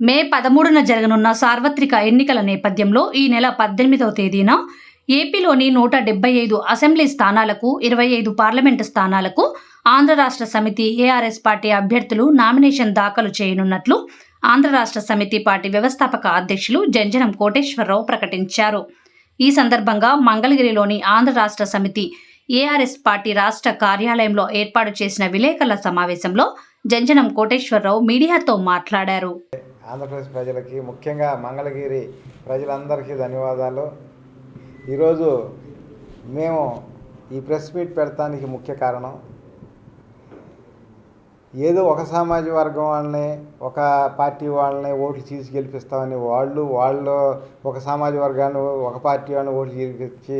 మే పదమూడున జరగనున్న సార్వత్రిక ఎన్నికల నేపథ్యంలో ఈ నెల పద్దెనిమిదవ తేదీన ఏపీలోని నూట డెబ్బై ఐదు అసెంబ్లీ స్థానాలకు ఇరవై ఐదు పార్లమెంటు స్థానాలకు ఆంధ్ర రాష్ట్ర సమితి ఏఆర్ఎస్ పార్టీ అభ్యర్థులు నామినేషన్ దాఖలు చేయనున్నట్లు ఆంధ్ర రాష్ట్ర సమితి పార్టీ వ్యవస్థాపక అధ్యక్షులు జంజనం కోటేశ్వరరావు ప్రకటించారు. ఈ సందర్భంగా మంగళగిరిలోని ఆంధ్ర రాష్ట్ర సమితి ఏఆర్ఎస్ పార్టీ రాష్ట్ర కార్యాలయంలో ఏర్పాటు చేసిన విలేకరుల సమావేశంలో జంజనం కోటేశ్వరరావు మీడియాతో మాట్లాడారు. ఆంధ్రప్రదేశ్ ప్రజలకి ముఖ్యంగా మంగళగిరి ప్రజలందరికీ ధన్యవాదాలు. ఈరోజు మేము ఈ ప్రెస్ మీట్ పెడతానికి ముఖ్య కారణం ఏదో ఒక సమాజ వర్గం వాళ్ళని ఒక పార్టీ వాళ్ళని ఓట్లు చీల్చి గెలిపిస్తామని వాళ్ళు వాళ్ళు ఒక సమాజ వర్గాన్ని ఒక పార్టీ వాళ్ళని ఓట్లు గెలిపించి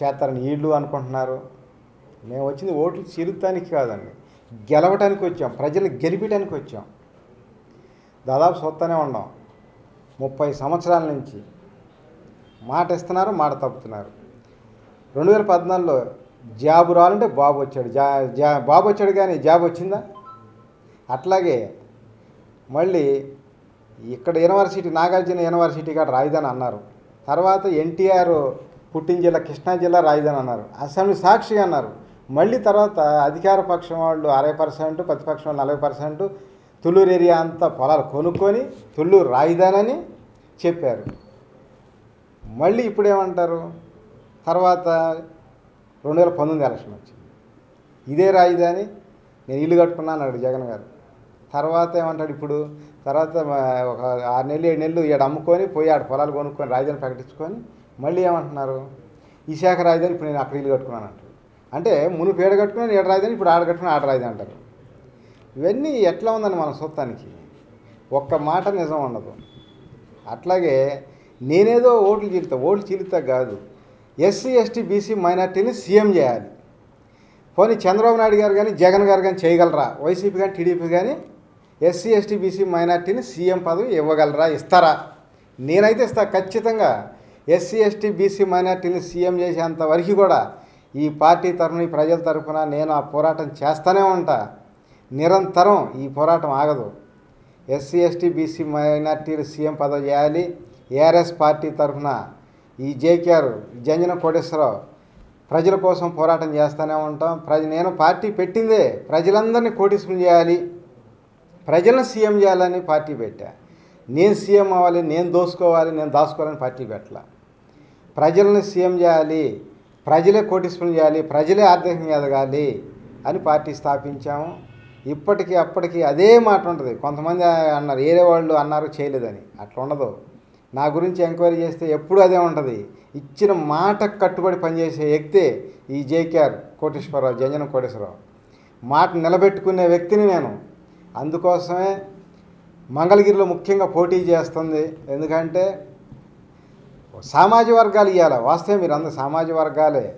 చేస్తారని వీళ్ళు అనుకుంటున్నారు. మేము వచ్చింది ఓట్లు చీలుతానికి కాదండి గెలవటానికి వచ్చాం ప్రజలు గెలిపడానికి వచ్చాం. దాదాపు చూస్తూనే ఉన్నాం ముప్పై సంవత్సరాల నుంచి. మాట ఇస్తున్నారు మాట తప్పుతున్నారు. రెండు వేల పద్నాలుగులో జాబు రావాలంటే బాబు వచ్చాడు. జా జా బాబు వచ్చాడు కానీ జాబ్ వచ్చిందా? అట్లాగే మళ్ళీ ఇక్కడ యూనివర్సిటీ నాగార్జున యూనివర్సిటీ కాడ రాయిదని అన్నారు. తర్వాత ఎన్టీఆర్ పుట్టిన జిల్లా కృష్ణా జిల్లా రాయిదని అన్నారు. అసెంబ్లీ సాక్షి అన్నారు. మళ్ళీ తర్వాత అధికార పక్షం వాళ్ళు అరవై పర్సెంట్ ప్రతిపక్షం వాళ్ళు నలభై పర్సెంట్ తుళ్ళూరు ఏరియా అంతా పొలాలు కొనుక్కొని తుళ్ళూరు రాజధాని అని చెప్పారు. మళ్ళీ ఇప్పుడు ఏమంటారు తర్వాత రెండు వేల పంతొమ్మిది ఎలక్షన్ వచ్చింది. ఇదే రాజధాని నేను ఇల్లు కట్టుకున్నాను అన్నాడు జగన్ గారు. తర్వాత ఏమంటాడు ఇప్పుడు? తర్వాత ఒక ఆరు నెలలు ఏడు నెలలు ఈడ అమ్ముకొని పోయి ఆడ పొలాలు కొనుక్కొని రాజధాని ప్రకటించుకొని మళ్ళీ ఏమంటున్నారు? ఈ శాఖ రాజధాని ఇప్పుడు నేను అక్కడ ఇల్లు కట్టుకున్నాను అంటారు. అంటే మునుపు ఏడ కట్టుకున్నాను ఏడు రాజధాని ఇప్పుడు ఆడ కట్టుకుని ఆడ రాజధాని అంటారు. ఇవన్నీ ఎట్లా ఉందని మన సొత్తానికి ఒక్క మాట నిజం ఉండదు. అట్లాగే నేనేదో ఓట్లు చీలుతా ఓట్లు చీలుతా కాదు ఎస్సీ ఎస్టీ బీసీ మైనార్టీని సీఎం చేయాలి. పోనీ చంద్రబాబు నాయుడు గారు కానీ జగన్ గారు కానీ చేయగలరా? వైసీపీ కానీ టీడీపీ కానీ ఎస్సీ ఎస్టీ బీసీ మైనార్టీని సీఎం పదవి ఇవ్వగలరా? ఇస్తారా? నేనైతే ఇస్తా. ఖచ్చితంగా ఎస్సీ ఎస్టీ బీసీ మైనార్టీని సీఎం చేసేంత వరకు కూడా ఈ పార్టీ తరఫున ఈ ప్రజల తరఫున నేను ఆ పోరాటం చేస్తూనే ఉంటా. నిరంతరం ఈ పోరాటం ఆగదు. ఎస్సీ ఎస్టీ బీసీ మైనార్టీలు సీఎం పదవి చేయాలి. ఏఆర్ఎస్ పార్టీ తరఫున ఈ జేకేఆర్ జంజన కోటేశ్వరరావు ప్రజల కోసం పోరాటం చేస్తూనే ఉంటాం. ప్రజ నేను పార్టీ పెట్టిందే. ప్రజలందరినీ కోటీసుకుని చేయాలి. ప్రజలను సీఎం చేయాలని పార్టీ పెట్టా. నేను సీఎం అవ్వాలి నేను దోసుకోవాలి నేను దాచుకోవాలని పార్టీ పెట్టాల. ప్రజలను సీఎం చేయాలి. ప్రజలే కోటీసుకుని చేయాలి. ప్రజలే ఆర్థికంగా ఎదగాలి అని పార్టీ స్థాపించాము. ఇప్పటికీ అప్పటికి అదే మాట ఉంటుంది. కొంతమంది అన్నారు వేరే వాళ్ళు అన్నారు చేయలేదని. అట్లా ఉండదు. నా గురించి ఎంక్వైరీ చేస్తే ఎప్పుడు అదే ఉంటుంది. ఇచ్చిన మాట కట్టుబడి పనిచేసే వ్యక్తే ఈ జేకేఆర్ కోటేశ్వరరావు జంజన కోటేశ్వరరావు. మాట నిలబెట్టుకునే వ్యక్తిని నేను. అందుకోసమే మంగళగిరిలో ముఖ్యంగా పోటీ చేస్తుంది. ఎందుకంటే సామాజిక వర్గాలు ఇవ్వాలి వాస్తవం మీరు అందరు సామాజిక వర్గాలే.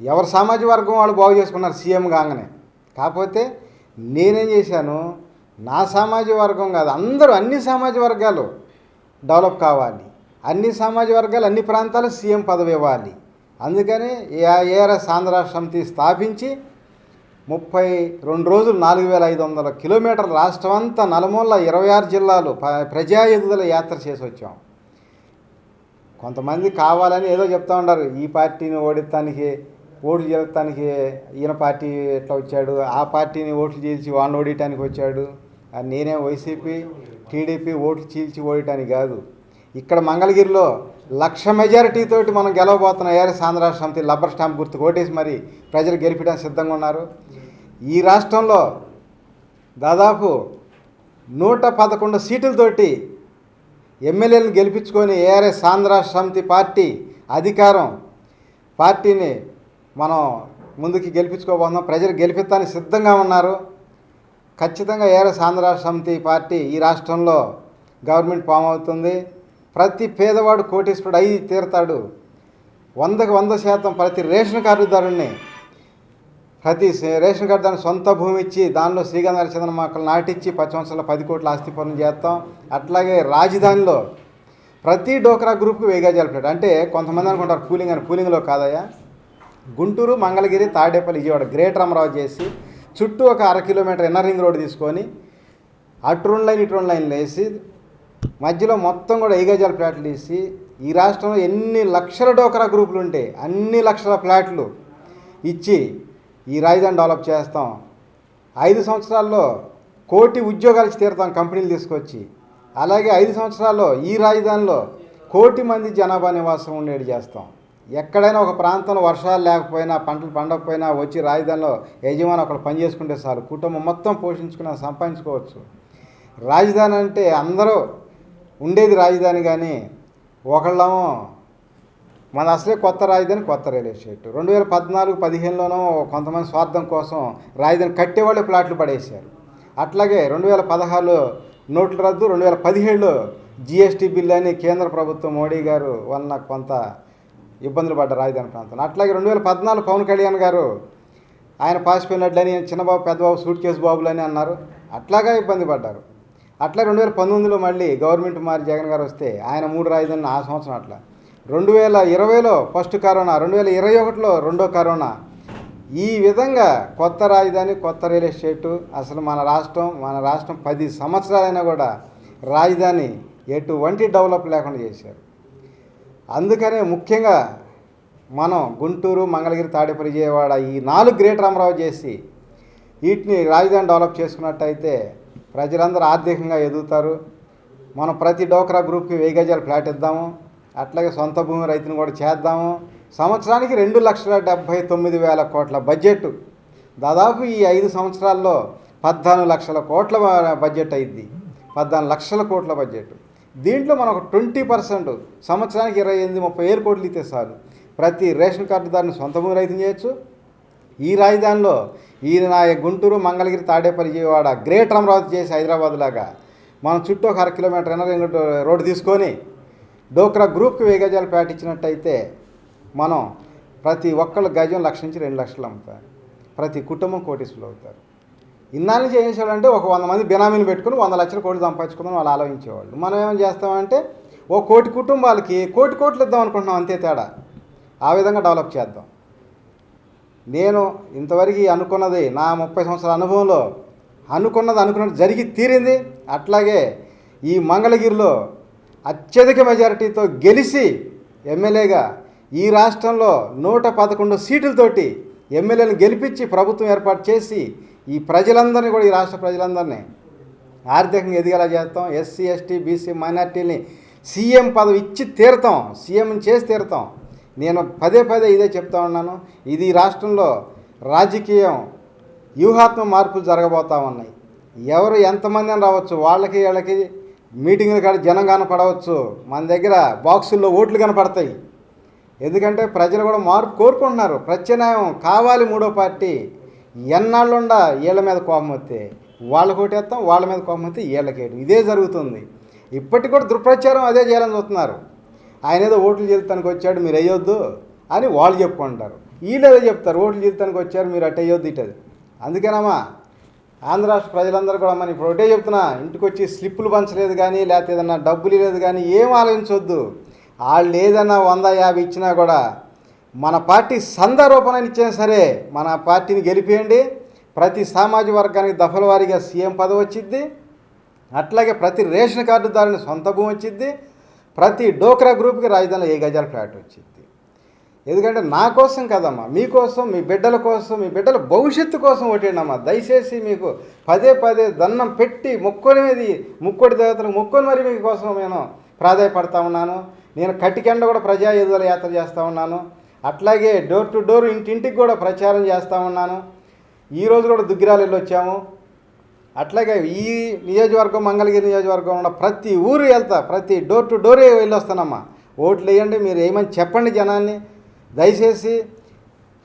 ఎవరు సామాజిక వర్గం వాళ్ళు బాగు చేసుకున్నారు సీఎం కాగానే. కాకపోతే నేనేం చేశాను? నా సామాజిక వర్గం కాదు అందరూ అన్ని సామాజిక వర్గాలు డెవలప్ కావాలి. అన్ని సామాజిక వర్గాలు అన్ని ప్రాంతాలు సీఎం పదవి ఇవ్వాలి. అందుకని ఏఆర్ఎస్ ఆంధ్ర రాష్ట్ర సమితి స్థాపించి ముప్పై రెండు రోజులు నాలుగు వేల ఐదు వందల కిలోమీటర్ల రాష్ట్రం అంతా నలుమూల ఇరవై ఆరు జిల్లాలు ప- ప్రజా ఎదుగుదల యాత్ర చేసి వచ్చాం. కొంతమంది కావాలని ఏదో చెప్తా ఉంటారు ఈ పార్టీని ఓడిస్తానికి ఓట్లు చేస్తానికి ఈయన పార్టీ ఎట్లా వచ్చాడు? ఆ పార్టీని ఓట్లు చీల్చి వాడిని ఓడియటానికి వచ్చాడు? నేనే వైసీపీ టీడీపీ ఓట్లు చీల్చి ఓడటానికి కాదు. ఇక్కడ మంగళగిరిలో లక్ష మెజారిటీతో మనం గెలవబోతున్న. ఏఆర్ఎస్ ఆంధ్ర రాష్ట్ర సమితి లబ్బర్ స్టాంప్ గుర్తు ఓటేసి మరి ప్రజలు గెలిపడానికి సిద్ధంగా ఉన్నారు. ఈ రాష్ట్రంలో దాదాపు నూట పదకొండు సీట్లతోటి ఎమ్మెల్యేలను గెలిపించుకొని ఏఆర్ఎస్ ఆంధ్ర సమితి పార్టీ అధికారం పార్టీని మనం ముందుకి గెలిపించుకోబోతున్నాం. ప్రజలు గెలిపిస్తానికి సిద్ధంగా ఉన్నారు. ఖచ్చితంగా ఏఆర్ఎస్ ఆంధ్ర రాష్ట్ర సమితి పార్టీ ఈ రాష్ట్రంలో గవర్నమెంట్ ఫామ్ అవుతుంది. ప్రతి పేదవాడు కోటీశ్వరుడు అయి తీరుతాడు. వందకు వంద శాతం ప్రతి రేషన్ కార్డుదారుని ప్రతి రేషన్ కార్డు దాని సొంత భూమి ఇచ్చి దానిలో శ్రీగంధ చంద్ర మొక్కలు నాటించి పది సంవత్సరాల పది కోట్ల ఆస్తి పనులు చేస్తాం. అట్లాగే రాజధానిలో ప్రతి డోక్రా గ్రూప్కి వేగా జరుపుతాడు అంటే కొంతమంది అనుకుంటారు కూలింగ్ అని కూలింగ్లో కాదయ్యా. గుంటూరు మంగళగిరి తాడేపల్లి విజయవాడ గ్రేటర్ అమరావతి చేసి చుట్టూ ఒక అర కిలోమీటర్ ఇన్నర్ రింగ్ రోడ్ తీసుకొని అటు రెండు లైన్ ఇటు రెండు లైన్లు వేసి మధ్యలో మొత్తం కూడా ఏగజాల ఫ్లాట్లు తీసి ఈ రాష్ట్రంలో ఎన్ని లక్షల డోకరా గ్రూపులు ఉంటే అన్ని లక్షల ఫ్లాట్లు ఇచ్చి ఈ రాజధాని డెవలప్ చేస్తాం. ఐదు సంవత్సరాల్లో కోటి ఉద్యోగాలు తీరుతాం కంపెనీలు తీసుకొచ్చి. అలాగే ఐదు సంవత్సరాల్లో ఈ రాజధానిలో కోటి మంది జనాభా నివాసం ఉండేది చేస్తాం. ఎక్కడైనా ఒక ప్రాంతంలో వర్షాలు లేకపోయినా పంటలు పండకపోయినా వచ్చి రాజధానిలో యజమాని ఒకళ్ళు పని చేసుకుంటే చాలు. కుటుంబం మొత్తం పోషించుకుని సంపాదించుకోవచ్చు. రాజధాని అంటే అందరూ ఉండేది రాజధాని కానీ ఒకళ్ళేమో మన అసలే కొత్త రాజధాని కొత్త రియల్ ఎస్టేట్. రెండు వేల పద్నాలుగు పదిహేనులోనో కొంతమంది స్వార్థం కోసం రాజధాని కట్టేవాళ్ళే ప్లాట్లు పడేశారు. అట్లాగే రెండు వేల పదహారులో నోట్ల రద్దు రెండు వేల పదిహేడులో జిఎస్టీ బిల్ అని కేంద్ర ప్రభుత్వం మోడీ గారు వలన కొంత ఇబ్బందులు పడ్డ రాజధాని ప్రాంతంలో. అట్లాగే రెండు వేల పద్నాలుగు పవన్ కళ్యాణ్ గారు ఆయన పాసిపోయినట్లని చిన్నబాబు పెద్దబాబు సూట్ కేసు బాబులని అన్నారు. అట్లాగా ఇబ్బంది పడ్డారు. అట్లా రెండు వేల పంతొమ్మిదిలో మళ్ళీ గవర్నమెంట్ మారి జగన్ గారు వస్తే ఆయన మూడు రాజధానులు ఆ సంవత్సరం అట్లా. రెండు వేల ఇరవైలో ఫస్ట్ కరోనా రెండు వేల ఇరవై ఒకటిలో రెండో కరోనా. ఈ విధంగా కొత్త రాజధాని కొత్త రియల్ ఎస్టేటు అసలు మన రాష్ట్రం మన రాష్ట్రం పది సంవత్సరాలైనా కూడా రాజధాని ఎటువంటి డెవలప్ లేకుండా చేశారు. అందుకనే ముఖ్యంగా మనం గుంటూరు మంగళగిరి తాడేపల్లి విజయవాడ ఈ నాలుగు గ్రేటర్ అమరావతి చేసి వీటిని రాజధాని డెవలప్ చేసుకున్నట్టయితే ప్రజలందరూ ఆర్థికంగా ఎదుగుతారు. మనం ప్రతి డోక్రా గ్రూప్కి వెయ్యి గజాలు ఫ్లాట్ ఇద్దాము. అట్లాగే సొంత భూమి రైతుని కూడా చేద్దాము. సంవత్సరానికి రెండు లక్షల డెబ్భై తొమ్మిది వేల కోట్ల బడ్జెట్. దాదాపు ఈ ఐదు సంవత్సరాల్లో పద్నాలుగు లక్షల కోట్ల బడ్జెట్ అయింది. పద్నాలుగు లక్షల కోట్ల బడ్జెట్. దీంట్లో మనం ఒక ట్వంటీ పర్సెంట్ సంవత్సరానికి ఇరవై ఎనిమిది ముప్పై వేలు కోట్లు ఇస్తే చాలు. ప్రతి రేషన్ కార్డుదారుని సొంత భూమి రైతం చేయొచ్చు. ఈ రాజధానిలో ఈ నా గుంటూరు మంగళగిరి తాడేపల్లి విజయవాడ గ్రేటర్ అమరావతి చేసి హైదరాబాద్ లాగా మనం చుట్టూ ఒక అర కిలోమీటర్ ఎనభై రోడ్డు తీసుకొని డోక్రా గ్రూప్కి వెయ్యి గజాలు మనం ప్రతి ఒక్కళ్ళు గజం లక్ష నుంచి రెండు లక్షలు అమ్ముతారు. ప్రతి కుటుంబం కోటీసులు అవుతారు. ఇన్నాళ్ళు చేయించాలంటే ఒక వంద మంది బినామీలు పెట్టుకుని వంద లక్షల కోట్లు సంపాదించుకుందని వాళ్ళు ఆలోచించేవాళ్ళు. మనం ఏం చేస్తామంటే ఓ కోటి కుటుంబాలకి కోటి కోట్లు ఇద్దాం అనుకుంటున్నాం అంతే తేడా. ఆ విధంగా డెవలప్ చేద్దాం. నేను ఇంతవరకు అనుకున్నది నా ముప్పై సంవత్సరాల అనుభవంలో అనుకున్నది అనుకున్నది జరిగి తీరింది. అట్లాగే ఈ మంగళగిరిలో అత్యధిక మెజారిటీతో గెలిచి ఎమ్మెల్యేగా ఈ రాష్ట్రంలో నూట పదకొండు సీట్లతోటి ఎమ్మెల్యేలను గెలిపించి ప్రభుత్వం ఏర్పాటు చేసి ఈ ప్రజలందరినీ కూడా ఈ రాష్ట్ర ప్రజలందరినీ ఆర్థికంగా ఎదిగేలా చేస్తాం. ఎస్సీ ఎస్టీ బీసీ మైనార్టీని సీఎం పదవి ఇచ్చి తీరుతాం. సీఎం చేసి తీరుతాం. నేను పదే పదే ఇదే చెప్తా ఉన్నాను. ఇది రాష్ట్రంలో రాజకీయం వ్యూహాత్మక మార్పులు జరగబోతా ఉన్నాయి. ఎవరు ఎంతమంది అని రావచ్చు వాళ్ళకి వీళ్ళకి మీటింగ్లు కాడ జనం కనపడవచ్చు. మన దగ్గర బాక్సుల్లో ఓట్లు కనపడతాయి. ఎందుకంటే ప్రజలు కూడా మార్పు కోరుకుంటున్నారు. ప్రత్యామ్నాయం కావాలి మూడో పార్టీ. ఎన్నాళ్ళుండా వీళ్ళ మీద కోపం వస్తే వాళ్ళ కొట్టేస్తాం వాళ్ళ మీద కోపం వస్తే వీళ్ళకేయడం ఇదే జరుగుతుంది. ఇప్పటికి కూడా దుష్ప్రచారం అదే చేయాలని చూస్తున్నారు. ఆయన ఏదో ఓట్లు జీవితానికి వచ్చాడు మీరు వేయొద్దు అని వాళ్ళు చెప్పుకుంటారు. వీళ్ళు ఏదో చెప్తారు ఓట్లు జీవితానికి వచ్చారు మీరు అటు వేయొద్దు ఇటది అందుకేనమ్మా ఆంధ్ర రాష్ట్ర ప్రజలందరూ కూడా మనం ఇప్పుడు ఒకటే చెప్తున్నా ఇంటికి వచ్చి స్లిప్పులు పంచలేదు కానీ లేకపోతే ఏదన్నా డబ్బులు లేదు కానీ ఏం ఆలోచించవద్దు వాళ్ళు ఏదన్నా వంద యాభై ఇచ్చినా కూడా మన పార్టీ సందరూపణ ఇచ్చినా సరే మన పార్టీని గెలిపేయండి. ప్రతి సామాజిక వర్గానికి దఫల వారీగా సీఎం పదవి వచ్చిద్ది. అట్లాగే ప్రతి రేషన్ కార్డుదారుని సొంత భూమి వచ్చిద్ది. ప్రతి డోక్రా గ్రూప్కి రాజధానిలో ఏ గజాల ఫ్లాట్ వచ్చింది ఎందుకంటే నా కోసం కదమ్మా మీకోసం మీ బిడ్డల కోసం మీ బిడ్డల భవిష్యత్తు కోసం ఓటేనమ్మా. దయచేసి మీకు పదే పదే దండం పెట్టి మొక్కుని మీది ముక్కోడి దేవతలకు మొక్కొని మరి మీకోసం నేను ప్రాధాయపడతా ఉన్నాను. నేను కటికెండ కూడా ప్రజా ఎదుగుదల యాత్ర చేస్తూ ఉన్నాను. అట్లాగే డోర్ టు డోర్ ఇంటింటికి కూడా ప్రచారం చేస్తూ ఉన్నాను. ఈరోజు కూడా దుగ్గిరాలు వెళ్ళి వచ్చాము. అట్లాగే ఈ నియోజకవర్గం మంగళగిరి నియోజకవర్గం ఉన్న ప్రతి ఊరు వెళ్తా ప్రతి డోర్ టు డోరే వెళ్ళి వస్తానమ్మా ఓట్లు వేయండి మీరు ఏమని చెప్పండి జనాన్ని. దయచేసి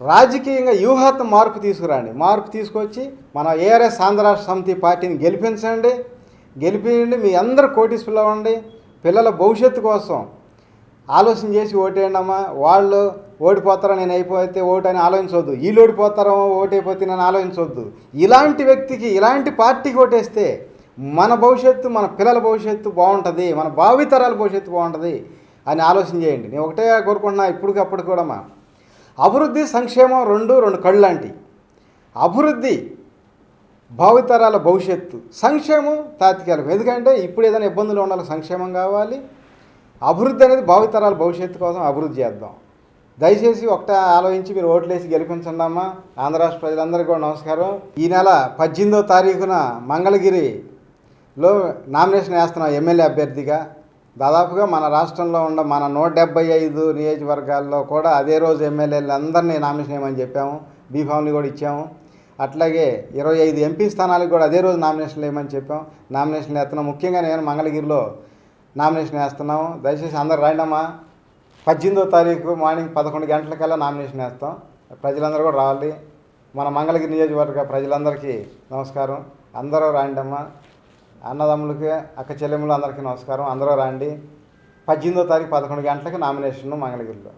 రాజకీయంగా వ్యూహాత్మ మార్పు తీసుకురండి. మార్పు తీసుకొచ్చి మన ఏఆర్ఎస్ ఆంధ్ర సమితి పార్టీని గెలిపించండి. గెలిపించండి మీ అందరు కోటీసులు అవ్వండి. పిల్లల భవిష్యత్తు కోసం ఆలోచన చేసి ఓటేయండమ్మా వాళ్ళు ఓడిపోతారా నేను అయిపోతే ఓటు అని ఆలోచించవద్దు వీళ్ళు ఓడిపోతారో ఓటైపోతే నేను ఆలోచించవద్దు ఇలాంటి వ్యక్తికి ఇలాంటి పార్టీకి ఓటేస్తే మన భవిష్యత్తు మన పిల్లల భవిష్యత్తు బాగుంటుంది మన భావితరాల భవిష్యత్తు బాగుంటుంది అని ఆలోచన చేయండి. నేను ఒకటే కోరుకుంటున్నా ఇప్పటికి అప్పుడు కూడా మా అభివృద్ధి సంక్షేమం రెండు రెండు కళ్ళు లాంటి అభివృద్ధి భావితరాల భవిష్యత్తు. సంక్షేమం తాత్కాలికం. ఎందుకంటే ఇప్పుడు ఏదైనా ఇబ్బందులు ఉండాలి సంక్షేమం కావాలి. అభివృద్ధి అనేది భావితరాల భవిష్యత్తు కోసం అభివృద్ధి చేద్దాం. దయచేసి ఒకటే ఆలోచించి మీరు ఓట్లేసి గెలిపించండి అమ్మా. ఆంధ్ర రాష్ట్ర ప్రజలందరికీ కూడా నమస్కారం. ఈ నెల పద్దెనిమిదో తారీఖున మంగళగిరిలో నామినేషన్ వేస్తున్నాం ఎమ్మెల్యే అభ్యర్థిగా దాదాపుగా మన రాష్ట్రంలో ఉన్న మన నూట డెబ్బై ఐదు నియోజకవర్గాల్లో కూడా అదే రోజు ఎమ్మెల్యేలు అందరినీ నామినేషన్ వేయమని చెప్పాము. బీఫామ్ని కూడా ఇచ్చాము. అట్లాగే ఇరవై ఐదు ఎంపీ స్థానాలకు కూడా అదే రోజు నామినేషన్లు వేయమని చెప్పాం నామినేషన్లు వేస్తున్నాం ముఖ్యంగా నేను మంగళగిరిలో నామినేషన్ వేస్తున్నాము. దయచేసి అందరు రాండమ్మా. పద్దెనిమిదో తారీఖు మార్నింగ్ పదకొండు గంటలకల్లా నామినేషన్ వేస్తాం. ప్రజలందరూ కూడా రావాలి. మన మంగళగిరి నియోజకవర్గ ప్రజలందరికీ నమస్కారం. అందరూ రాండమ్మా. అన్నదమ్ములకి అక్క చెల్లెములు అందరికీ నమస్కారం. అందరూ రాండి. పద్దెనిమిదో తారీఖు పదకొండు గంటలకి నామినేషన్ మంగళగిరిలో.